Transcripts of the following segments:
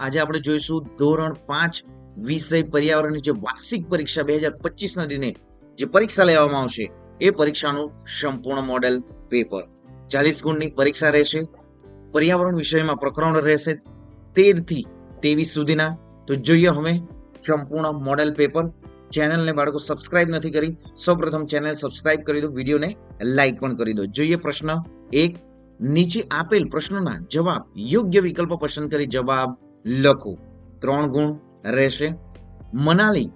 આજે આપણે જોઈશું ધોરણ પાંચ વિષય પર્યાવરણની જે વાર્ષિક પરીક્ષા બે હજાર પચીસના દિને જે પરીક્ષા લેવામાં આવશે, એ પરીક્ષાનું સંપૂર્ણ મોડેલ પેપર. ચાલીસ ગુણની પરીક્ષા રહેશે, પર્યાવરણ વિષયમાં પ્રકરણ રહેશે તેરથી ત્રેવીસ સુધીના. તો જોઈએ હવે સંપૂર્ણ મોડેલ પેપર. ચેનલને બાળકો સબસ્ક્રાઇબ નથી કરી, સૌપ્રથમ ચેનલ સબસ્ક્રાઇબ કરી દો, વિડીયોને લાઇક પણ કરી દો. જોઈએ પ્રશ્ન એક, નીચે આપેલ પ્રશ્નોના જવાબ, યોગ્ય વિકલ્પ પસંદ કરી જવાબ લખો. ત્રણ ગુણ રહેશે. મનાલી.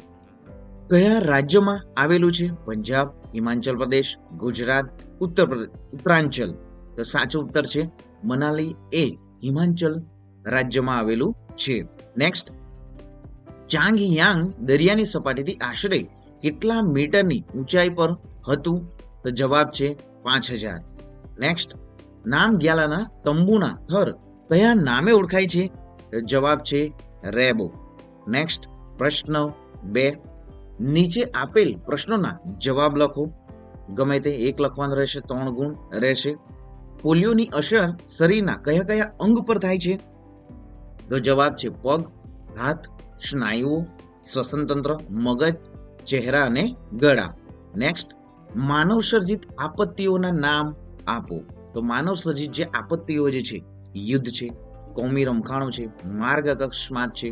કયા રાજ્યમાં આવેલું છે? પંજાબ, હિમાચલ પ્રદેશ, ગુજરાત, ઉત્તર પ્રદેશ ઉત્તરાંચલ. તો સાચો ઉત્તર છે મનાલી એ હિમાચલ રાજ્યમાં આવેલું છે. નેક્સ્ટ ચાંગયાંગ દરિયાની સપાટીથી આશરે કેટલા મીટરની ઊંચાઈ પર હતું? તો જવાબ છે પાંચ હજાર. નેક્સ્ટ નામ ગ્યાલાના તંબુના થર કયા નામે ઓળખાય છે? જવાબ છે રેબો. નેક્સ્ટ પ્રશ્ન બે. નીચે આપેલ પ્રશ્નોના જવાબ લખો. ગમે તે એક લખવાનું રહેશે, ત્રણ ગુણ રહેશે. પોલિયોની અસર શરીરના કયા કયા અંગ પર થાય છે? તો જવાબ છે પગ, હાથ, સ્નાયુઓ, શ્વસનતંત્ર, મગજ, ચહેરા અને ગળા. નેક્સ્ટ માનવ સર્જિત આપત્તિઓના નામ આપો. તો માનવ સર્જિત જે આપત્તિઓ જે છે, યુદ્ધ છે કોમી રમખાણો છે, માર્ગ અકસ્માત છે,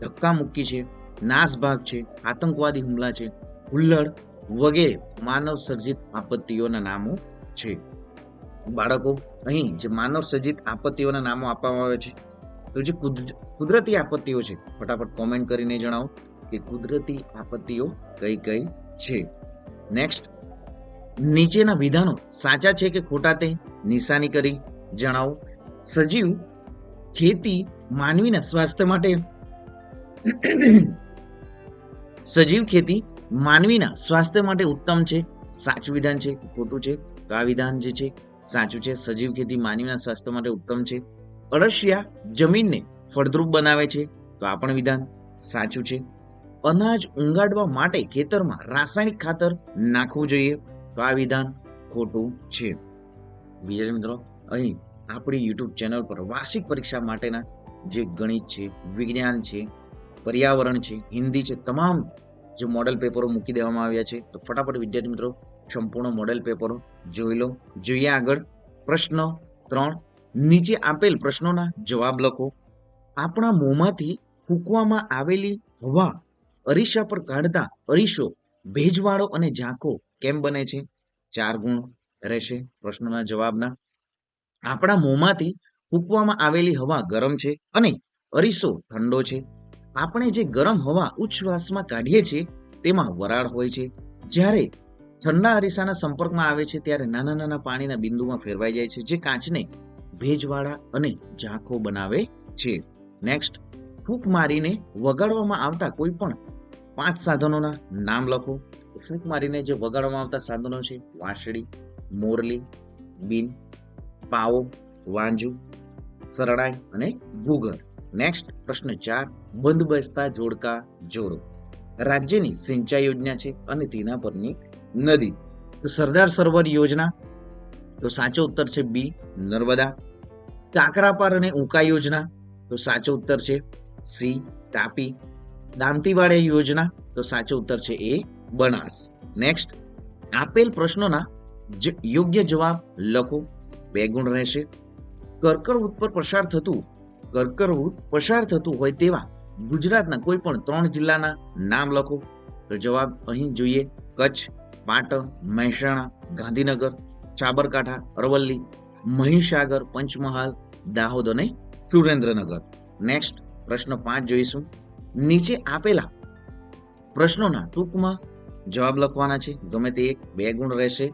ધક્કા મુક્કી છે, નાસભાગ છે, આતંકવાદી હુમલા છે, હુલ્લડ વગેરે માનવ સર્જિત આપત્તિઓના નામો છે. બાળકો, અહીં જે માનવ સર્જિત આપત્તિઓના નામો આપવામાં આવે છે, તો જે કુદ- કુદરતી આપત્તિઓ છે, ફટાફટ કોમેન્ટ કરીને જણાવો કે કુદરતી આપત્તિઓ કઈ કઈ છે. નેક્સ્ટ નીચેના વિધાનો સાચા છે કે ખોટા તે નિશાની કરી જણાવો. સજીવ ખેતી માનવીના સ્વાસ્થ્ય માટે. સજીવ ખેતી માનવીના સ્વાસ્થ્ય માટે ઉત્તમ છે. સાચું વિધાન છે, ખોટું છે તો આ વિધાન જે છે, સાચું છે. સજીવ ખેતી માનવીના સ્વાસ્થ્ય માટે ઉત્તમ છે. અળસિયા જમીનને ફળદ્રુપ બનાવે છે તો આ પણ વિધાન સાચું છે. અનાજ ઉંગાડવા માટે ખેતરમાં રાસાયણિક ખાતર નાખવું જોઈએ તો આ વિધાન ખોટું છે. બીજા મિત્રો, અહીં આપણી યુટ્યુબ ચેનલ પર વાર્ષિક પરીક્ષા માટેના જે ગણિત છે, વિજ્ઞાન છે, પર્યાવરણ છે, હિન્દી છે, તમામ જે મોડેલ પેપરો મૂકી દેવામાં આવ્યા છે, તો ફટાફટ વિદ્યાર્થી મિત્રો સંપૂર્ણ મોડેલ પેપરો જોઈ લો. જોઈએ આગળ પ્રશ્ન ત્રણ. નીચે આપેલ પ્રશ્નોના જવાબ લખો. આપણા મોંમાંથી ફૂંકવામાં આવેલી હવા અરીસા પર કાઢતા અરીસો, ભેજવાળો અને ઝાંખો કેમ બને છે? ચાર ગુણ રહેશે પ્રશ્નોના જવાબના. આપણા મોંમાંથી ફૂંકવામાં આવેલી હવા ગરમ છે અને અરીસો ઠંડો છે. આપણે જે ગરમ હવા ઉચ્છ્વાસમાં કાઢીએ છીએ, તેમાં વરાળ હોય છે. જ્યારે ઠંડા અરીસાના સંપર્કમાં આવે છે, ત્યારે નાના નાના પાણીના બિંદુમાં ફેરવાઈ જાય છે, જે કાચને ભેજવાળા અને ઝાંખો બનાવે છે. નેક્સ્ટ ફૂંક મારીને વગાડવામાં આવતા કોઈ પણ પાંચ સાધનોના નામ લખો. ફૂંક મારીને જે વગાડવામાં આવતા સાધનો છે, વાંસળી, મોરલી, બીન પાવો વાંજુ સરળાઈ અને ગુગર નેક્સ્ટ પ્રશ્ન ચાર, બંધ બેસતા જોડકા જોડો. રાજ્યની સિંચાઈ યોજના છે અને તેના પરની નદી. તો સરદાર સરોવર યોજના, તો સાચો ઉત્તર છે બી, નર્મદા. કાકરાપાર અને ઉકા યોજના, તો સાચો ઉત્તર છે સી, તાપી. દાંતીવાડે યોજના, તો સાચો ઉત્તર છે એ, બનાસ. નેક્સ્ટ આપેલ પ્રશ્નોના યોગ્ય જવાબ લખો. બે ગુણ રહેશે. કર્કરવૃત પર પસાર થતું કર્કરવૃત પસાર થતું હોય તેવા ગુજરાતના કોઈ પણ ત્રણ જિલ્લાના નામ લખો. તો જવાબ અહીં જોઈએ, કચ્છ, પાટણ, મહેસાણા, ગાંધીનગર, સાબરકાંઠા, અરવલ્લી, મહીસાગર, પંચમહાલ, દાહોદ અને સુરેન્દ્રનગર. નેક્સ્ટ પ્રશ્ન પાંચ જોઈશું. નીચે આપેલા પ્રશ્નોના ટૂંકમાં જવાબ લખવાના છે. ગમે તે એક, બે ગુણ રહેશે.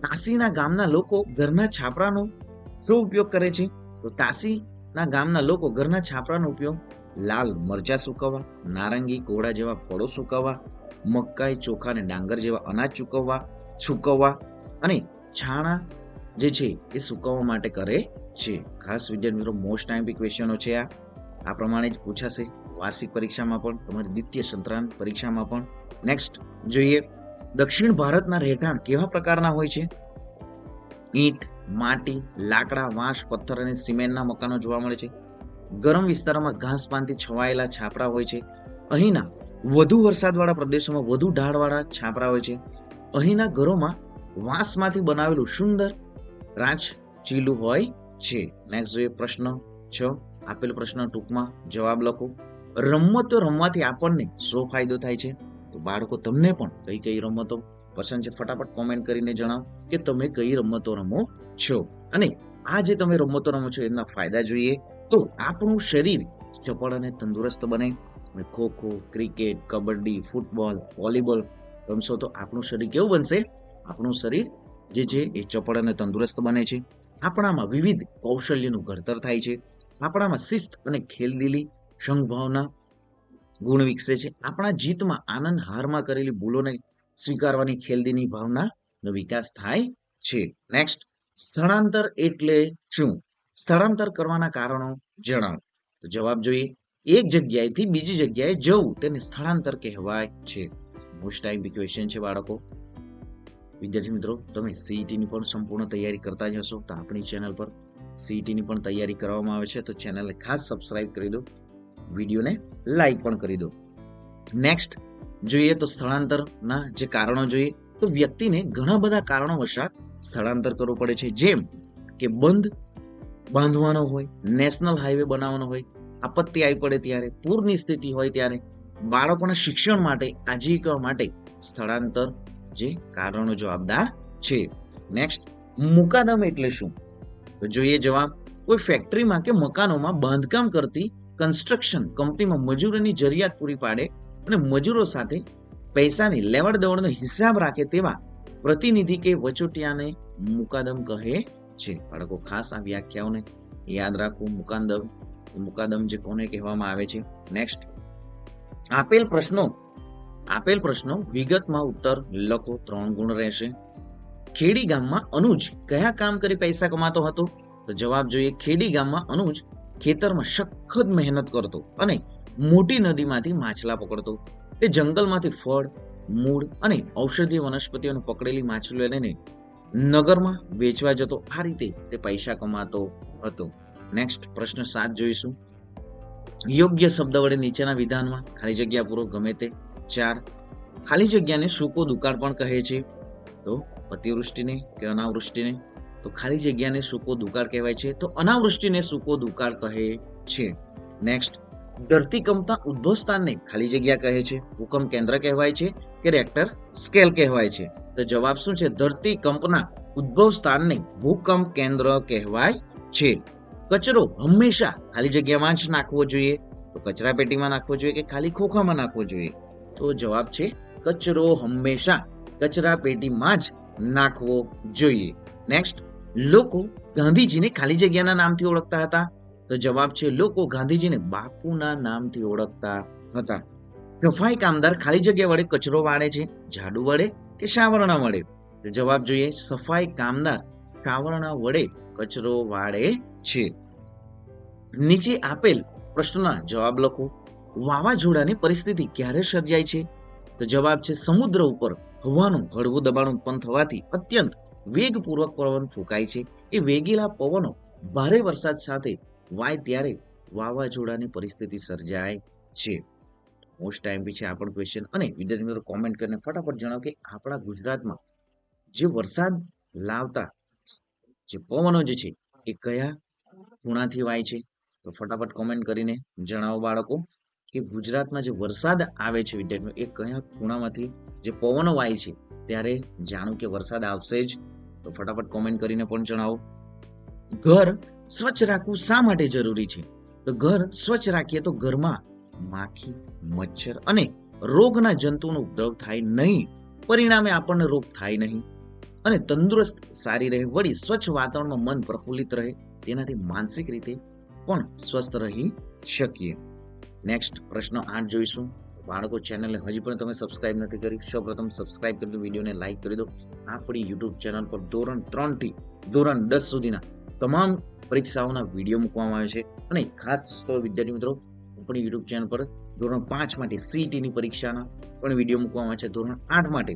તાસીના ગામના લોકો ઘરના છાપરાનો શું ઉપયોગ કરે છે? તો તાસીના ગામના લોકો ઘરના છાપરાનો ઉપયોગ લાલ મરચા સુકવવા, નારંગી કોળા જેવા ફળો સુકવવા, મકાઈ, ચોખા અને ડાંગર જેવા અનાજ ચૂકવવા સુકવવા અને છાણા જે છે એ સુકવવા માટે કરે છે. ખાસ વિદ્યાર્થી મિત્રો મોસ્ટ ટાઈમ ક્વેશ્ચનો છે આ. આ પ્રમાણે જ પૂછાશે. વાર્ષિક પરીક્ષામાં પણ, તમારી દ્વિતીય સંતરાન પરીક્ષામાં પણ. નેક્સ્ટ જોઈએ દક્ષિણ ભારતના રહેઠાણ કેવા પ્રકારના હોય છે? ઈંટ, માટી, લાકડા, વાંસ, પથ્થર અને સિમેન્ટના મકાનો જોવા મળે છે. ગરમ વિસ્તારોમાં ઘાસપાનથી છવાયેલા છાપરા હોય છે. અહીંના વધુ વરસાદવાળા પ્રદેશોમાં વધુ ઢાળવાળા છાપરા હોય છે. અહીંના ઘરોમાં વાંસમાંથી બનાવેલું સુંદર રાંચ ચીલું હોય છે. નેક્સ્ટ જોઈએ પ્રશ્ન છ. આપેલ પ્રશ્ન ટૂંકમાં જવાબ લખો. રમતો રમવાથી આપણને શું ફાયદો થાય છે? તો બાળકો તમને પણ કઈ કઈ રમતો પસંદ છે? ફટાફટ કોમેન્ટ કરીને જણાવો કે તમે કઈ રમતો રમો છો? અને આ જે તમે રમતો રમો છો, એમના ફાયદા જોઈએ તો આપણું શરીર ચપળ અને તંદુરસ્ત બને. Kho kho cricket, kabaddi, football, volleyball રમશો તો આપણું શરીર કેવું બનશે? આપણું શરીર જે છે એ ચપળ અને તંદુરસ્ત બને છે. આપણામાં વિવિધ કૌશલ્યનું ઘડતર થાય છે. આપણામાં શિસ્ત અને ખેલદિલી સંભાવના ગુણ વિકસે છે. આપણા જીતમાં આનંદ હારમાં કરેલી ભૂલોને સ્વીકારવાની ખેલદીની ભાવનાનો વિકાસ થાય છે. નેક્સ્ટ સ્થળાંતર એટલે શું? સ્થળાંતર કરવાના કારણો જણાવો. તો જવાબ જોઈએ. એક જગ્યાએથી બીજી જગ્યાએ જવું, તેને સ્થળાંતર કહેવાય છે. મોસ્ટ ટાઈમ ક્વેશ્ચન છે બાળકો. વિદ્યાર્થી મિત્રો, તમે સીઈટીની પણ સંપૂર્ણ તૈયારી કરતા જ હશો, તો આપણી ચેનલ પર સીઈટીની પણ તૈયારી કરવામાં આવે છે. તો ચેનલને ખાસ સબસ્ક્રાઇબ કરી દો. વિડીયોને લાઈક પણ કરી દો. નેક્સ્ટ જોઈએ તો સ્થળાંતરના જે કારણો જોઈએ, તો વ્યક્તિને ઘણા બધા કારણો વશાત સ્થળાંતર કરવું પડે છે. જેમ કે બંધ બાંધવાનો હોય, નેશનલ હાઈવે બનાવવાનો હોય, આપત્તિ આવી પડે ત્યારે, પૂરની સ્થિતિ હોય ત્યારે, બાળકોના શિક્ષણ માટે, આજીવિકા માટે સ્થળાંતર જે કારણો જવાબદાર છે. નેક્સ્ટ મુકાદમ એટલે શું? તો જોઈએ જવાબ, કોઈ ફેક્ટરીમાં કે મકાનોમાં બાંધકામ કરતી કન્સ્ટ્રક્શન કંપનીમાં મજૂરોની જરૂરિયાત પૂરી પાડે અને મજૂરો સાથે પૈસાની લેવડ દેવડનો હિસાબ રાખે તેવા પ્રતિનિધિ કે વચોટિયાને મુકાદમ કહે છે. બાળકો, ખાસ આ વ્યાખ્યાઓને યાદ રાખવું મુકાદમ મુકાદમ જે કોને કહેવામાં આવે છે? નેક્સ્ટ આપેલ પ્રશ્નો આપેલ પ્રશ્નો વિગતમાં ઉત્તર લખો. ત્રણ ગુણ રહેશે. ખેડી ગામમાં અનુજ કયા કામ કરી પૈસા કમાતો હતો? તો જવાબ જોઈએ ખેડી ગામમાં અનુજ ખેતરમાં સખત મહેનત કરતો અને મોટી નદીમાંથી માછલા પકડતો. તે જંગલમાંથી ફળ, મૂળ અને ઔષધીય વનસ્પતિઓને પકડેલી માછલીઓ લઈને નગરમાં વેચવા જતો. આ રીતે તે પૈસા કમાતો હતો. નેક્સ્ટ પ્રશ્ન સાત જોઈશું. યોગ્ય શબ્દ વડે નીચેના વિધાનમાં ખાલી જગ્યા પૂરો ગમે તે. ચાર, ખાલી જગ્યાને સૂકો દુકાળ પણ કહે છે. તો અતિવૃષ્ટિને કે અનાવૃષ્ટિને? તો ખાલી જગ્યાને સૂકો દુકાળ કહેવાય છે. તો અનાવૃષ્ટિને સૂકો દુકાળ કહે છે. નેક્સ્ટ ધરતીકંપના ઉદ્ભવ સ્થાનને ખાલી જગ્યા કહે છે. ભૂકંપ કેન્દ્ર કહેવાય છે કે રેક્ટર સ્કેલ કહેવાય છે. તો જવાબ શું છે? ધરતીકંપના ઉદ્ભવ સ્થાનને ભૂકંપ કેન્દ્ર કહેવાય છે. કચરો હંમેશા ખાલી જગ્યામાં જ નાખવો જોઈએ. તો કચરા પેટીમાં નાખવો જોઈએ કે ખાલી ખોખામાં નાખવો જોઈએ? તો જવાબ છે કચરો હંમેશા કચરા પેટીમાં જ નાખવો જોઈએ. નેક્સ્ટ લોકો ગાંધીજીને ખાલી જગ્યાના નામથી ઓળખતા હતા? તો જવાબ છે, લોકો ગાંધીજીને બાપુના નામથી ઓળખતા હતા. સફાઈ કામદાર ખાલી જગ્યા વડે કચરો વાળે છે, ઝાડુ વડે કે શાવરણા વડે? જવાબ જોઈએ, સફાઈ કામદાર શાવરણા વડે કચરો વાળે છે. નીચે આપેલ પ્રશ્નના જવાબ લખો. વાવાઝોડાની પરિસ્થિતિ ક્યારે સર્જાય છે? તો જવાબ છે, સમુદ્ર ઉપર હવાનું હળવું દબાણ ઉત્પન્ન થવાથી અત્યંત વેગપૂર્વક પવન ફૂંકાય છે. એ વેગીલા પવનો ભારે વરસાદ સાથે વાય ત્યારે વાવાઝોડાની પરિસ્થિતિ સર્જાય છે. મોસ્ટ ટાઈમ બી છે આ ક્વેશ્ચન અને વિદ્યાર્થી મિત્રો કોમેન્ટ કરીને ફટાફટ જણાવો કે આપણા ગુજરાતમાં જે વરસાદ લાવતા, જે પવનો જે છે, એ કયા ખૂણાથી વાય છે? તો ફટાફટ કોમેન્ટ કરીને જણાવો બાળકો કે ગુજરાતમાં જે વરસાદ આવે છે વિદ્યાર્થીઓ એ કયા ખૂણામાંથી જે પવનો વાય છે, ત્યારે જાણું કે વરસાદ આવશે જ તો ફટાફટ કોમેન્ટ કરીને પણ જણાવો. ઘર સ્વચ્છ રાખવું શા માટે જરૂરી છે? તો ઘર સ્વચ્છ રાખીએ તો ઘરમાં માખી, મચ્છર અને રોગના જંતુનો ઉપદ્રવ થાય નહીં. પરિણામે આપણને રોગ થાય નહીં. અને તંદુરસ્ત, સારી રહે, વળી સ્વચ્છ વાતાવરણમાં મન પ્રફુલ્લિત રહે, તેનાથી માનસિક રીતે પણ સ્વસ્થ રહી શકીએ. નેક્સ્ટ પ્રશ્ન આઠ જોઈશું. બાળકો ચેનલને હજી પણ તમે સબસ્ક્રાઇબ નથી કરી, સૌપ્રથમ સબસ્ક્રાઇબ કરી દો વિડીયોને લાઈક કરી દો. આપણી યુટ્યુબ ચેનલ પર ધોરણ ત્રણથી ધોરણ દસ સુધીના તમામ પરીક્ષાઓના વીડિયો મૂકવામાં આવે છે. અને ખાસ તો વિદ્યાર્થી મિત્રો, આપણી યુટ્યુબ ચેનલ પર ધોરણ પાંચ માટે સીઈટીની પરીક્ષાના પણ વીડિયો મૂકવામાં આવે છે. ધોરણ આઠ માટે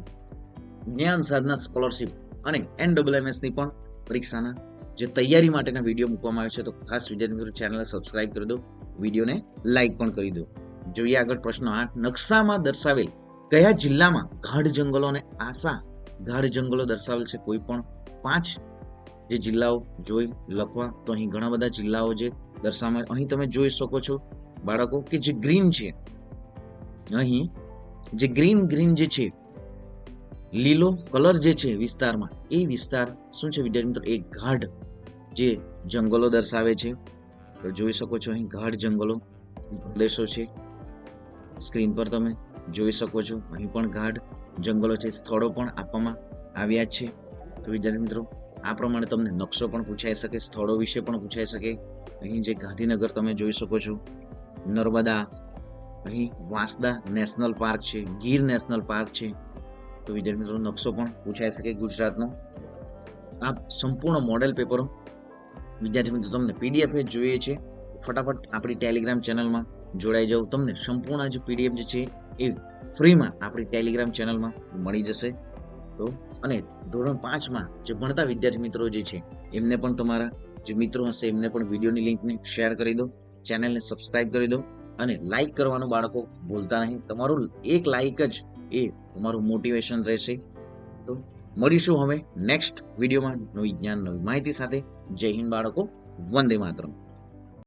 જ્ઞાન સાધના સ્કોલરશિપ અને એન ડબલ એમએસની પણ પરીક્ષાના જે તૈયારી માટેના વીડિયો મૂકવામાં આવે છે. તો ખાસ વિદ્યાર્થી મિત્રો ચેનલને સબસ્ક્રાઇબ કરી દો વિડીયોને લાઈક પણ કરી દો. જોઈએ આગળ પ્રશ્ન આઠ નકશામાં દર્શાવેલ કયા જિલ્લામાં ગાઢ જંગલો અને આશા ગાઢ જંગલો દર્શાવેલ છે? કોઈ પણ પાંચ જે જિલ્લાઓ જોઈ, લખવા. તો અહીં ઘણા બધા જિલ્લાઓ જે દર્શાવવામાં અહીં તમે જોઈ શકો છો બાળકો કે જે ગ્રીન છે. અહીં જે ગ્રીન ગ્રીન જે છે, લીલો કલર જે છે વિસ્તારમાં, એ વિસ્તાર શું છે વિદ્યાર્થી મિત્રો? એ ગાઢ જે જંગલો દર્શાવે છે. તો જોઈ શકો છો અહીં ગાઢ જંગલો પ્રદેશો છે. સ્ક્રીન પર તમે જોઈ શકો છો. અહીં પણ ગાઢ જંગલો છે. સ્થળો પણ આપવામાં આવ્યા છે. તો વિદ્યાર્થી મિત્રો, આ પ્રમાણે તમને નકશો પણ પૂછાઈ શકે, સ્થળો વિશે પણ પૂછાઈ શકે. અહીં જે ગાંધીનગર તમે જોઈ શકો છો. નર્મદા. અહીં વાંસદા નેશનલ પાર્ક છે. ગીર નેશનલ પાર્ક છે. તો વિદ્યાર્થી મિત્રો, નકશો પણ પૂછાઈ શકે ગુજરાતનો. આ સંપૂર્ણ મોડેલ પેપરો વિદ્યાર્થી મિત્રો તમને પીડીએફ જોઈએ છે. ફટાફટ આપણી ટેલિગ્રામ ચેનલમાં જોડાઈ જાઓ. તમને સંપૂર્ણ જે પીડીએફ જે છે એ ફ્રીમાં આપણી ટેલિગ્રામ ચેનલમાં મળી જશે. તો, અને ધોરણ પાંચમાં જે ભણતા વિદ્યાર્થી મિત્રો જે છે, એમને પણ તમારા જે મિત્રો હશે, એમને પણ વિડીયોની લિંકને શેર કરી દો, ચેનલને સબસ્ક્રાઇબ કરી દો, અને લાઈક કરવાનું બાળકો ભૂલતા નહીં. તમારું એક લાઈક જ એ તમારું મોટિવેશન રહેશે. તો, મળીશું હવે નેક્સ્ટ વિડીયોમાં નવી જ્ઞાન, નવી માહિતી સાથે. જય હિન્દ બાળકો, વંદે માતરમ.